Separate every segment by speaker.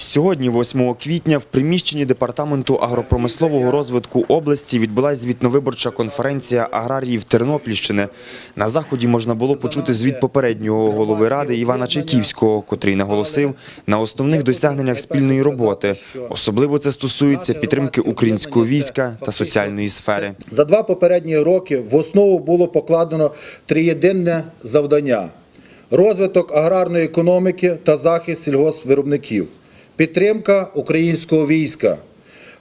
Speaker 1: Сьогодні, 8 квітня, в приміщенні департаменту агропромислового розвитку області відбулася звітновиборча конференція аграріїв Тернопільщини. На заході можна було почути звіт попереднього голови ради Івана Чайківського, котрий наголосив на основних досягненнях спільної роботи. Особливо це стосується підтримки українського війська та соціальної сфери.
Speaker 2: За два попередні роки в основу було покладено триєдинне завдання: розвиток аграрної економіки та захист сільгоспвиробників, підтримка українського війська,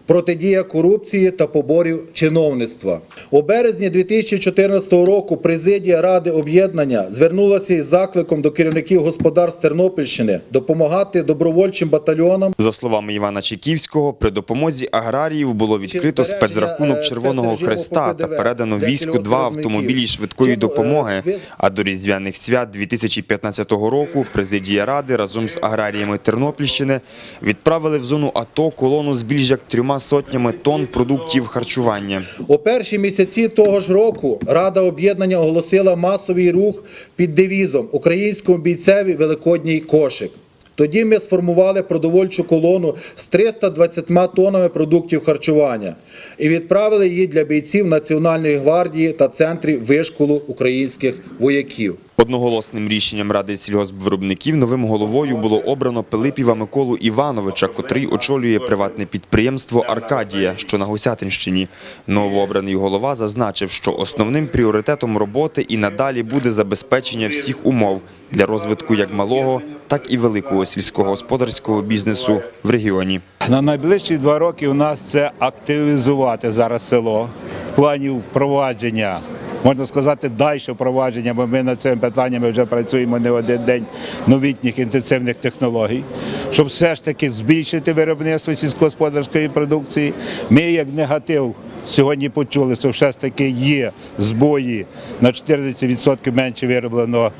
Speaker 2: протидія корупції та поборів чиновництва. У березні 2014 року президія Ради об'єднання звернулася із закликом до керівників господарств Тернопільщини допомагати добровольчим батальйонам
Speaker 1: За словами Івана Чеківського, при допомозі аграріїв було відкрито спецрахунок Червоного Хреста та передано війську два автомобілі швидкої допомоги. А до різдвяних свят 2015 року президія ради разом з аграріями Тернопільщини відправили в зону АТО колону з більш як трьома сотнями тонн продуктів харчування.
Speaker 2: У перші місяці того ж року Рада об'єднання оголосила масовий рух під девізом Українському бійцеві Великодній кошик. Тоді ми сформували продовольчу колону з 320 тоннами продуктів харчування і відправили її для бійців Національної гвардії та центрів вишколу українських вояків.
Speaker 1: Одноголосним рішенням Ради сільгоспвиробників новим головою було обрано Пилипіва Миколу Івановича, котрий очолює приватне підприємство Аркадія, що на Гусятинщині. Новообраний голова зазначив, що основним пріоритетом роботи і надалі буде забезпечення всіх умов для розвитку як малого, так і великого сільськогосподарського бізнесу в регіоні.
Speaker 3: На найближчі два роки у нас це активізувати зараз село в плані впровадження. Можна сказати, далі впровадження, бо ми над цим питанням вже працюємо не один день новітніх інтенсивних технологій, щоб все ж таки збільшити виробництво сільськогосподарської продукції. Ми як негатив сьогодні почули, що все ж таки є збої на 40% менше вироблено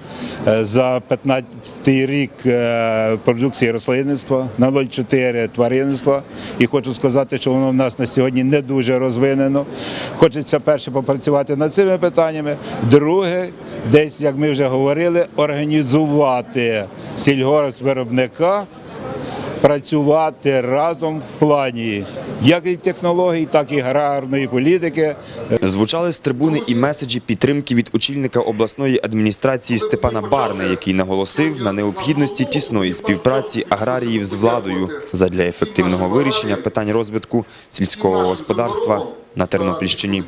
Speaker 3: е, за 15 рік е, продукції рослинництва, на 0,4 тваринництва. І хочу сказати, що воно в нас на сьогодні не дуже розвинено. Хочеться перше попрацювати над цими питаннями. Друге, десь, як ми вже говорили, організувати сільгоспвиробника працювати разом в плані як і технологій, так і аграрної політики.
Speaker 1: Звучали з трибуни і меседжі підтримки від очільника обласної адміністрації Степана Барни, який наголосив на необхідності тісної співпраці аграріїв з владою задля ефективного вирішення питань розвитку сільського господарства на Тернопільщині.